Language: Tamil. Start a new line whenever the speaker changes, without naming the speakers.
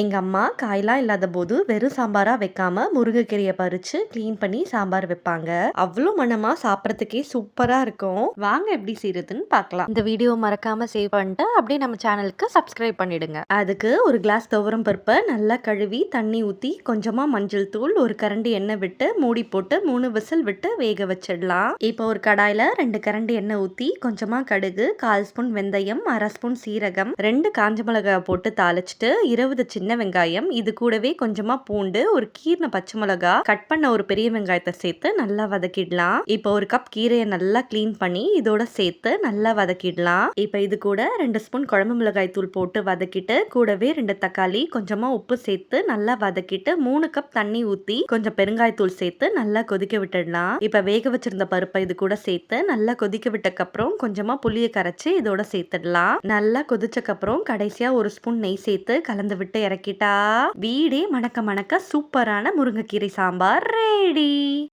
எங்கள் அம்மா காயெல்லாம் இல்லாத போது வெறும் சாம்பாராக வைக்காம முருங்கைக்கீரையை பறித்து க்ளீன் பண்ணி சாம்பார் வைப்பாங்க. அவ்வளோ மனமாக சாப்பிட்றதுக்கே சூப்பராக இருக்கும். வாங்க எப்படி செய்யறதுன்னு பார்க்கலாம். இந்த வீடியோ மறக்காம சேவ் பண்ணிட்டு அப்படியே நம்ம சேனலுக்கு சப்ஸ்கிரைப் பண்ணிடுங்க. அதுக்கு ஒரு கிளாஸ் துவரம் பருப்பை நல்லா கழுவி தண்ணி ஊற்றி கொஞ்சமாக மஞ்சள் தூள் ஒரு கரண்டி எண்ணெய் விட்டு மூடி போட்டு மூணு விசில் விட்டு வேக வச்சிடலாம். இப்போ ஒரு கடாயில் ரெண்டு கரண்டி எண்ணெய் ஊற்றி கொஞ்சமாக கடுகு கால் ஸ்பூன் வெந்தயம் அரை ஸ்பூன் சீரகம் ரெண்டு காஞ்ச மிளகாய் போட்டு தாளிச்சிட்டு இருபது சின்ன வெங்காயம் இது கூடவே கொஞ்சமா பூண்டு ஒரு கீர்ன பச்சை மிளகா கட் பண்ண ஒரு பெரிய வெங்காயத்தை சேர்த்து நல்லா வதக்கிடலாம். இப்போ ஒரு கப் கீரையை நல்லா க்ளீன் பண்ணி இதோட சேர்த்து நல்லா வதக்கிடலாம். இப்போ இது கூட ரெண்டு ஸ்பூன் குழம்பு மிளகாய் தூள் போட்டு வதக்கிட்டு கூடவே ரெண்டு தக்காளி கொஞ்சமா உப்பு சேர்த்து நல்லா வதக்கிட்டு மூணு கப் தண்ணி ஊத்தி கொஞ்சம் பெருங்காயத்தூள் சேர்த்து நல்லா கொதிக்க விட்டுடலாம். இப்ப வேக வச்சிருந்த பருப்பை இது கூட சேர்த்து நல்லா கொதிக்க விட்டக்கப்புறம் கொஞ்சமா புளியை கரைச்சு இதோட சேர்த்துடலாம். நல்லா கொதிச்சக்கப்புறம் கடைசியா ஒரு ஸ்பூன் நெய் சேர்த்து கலந்து விட்டு இறக்கிட்டா? வீடே மணக்க மணக்க சூப்பரான முருங்கைக்கீரை சாம்பார் ரெடி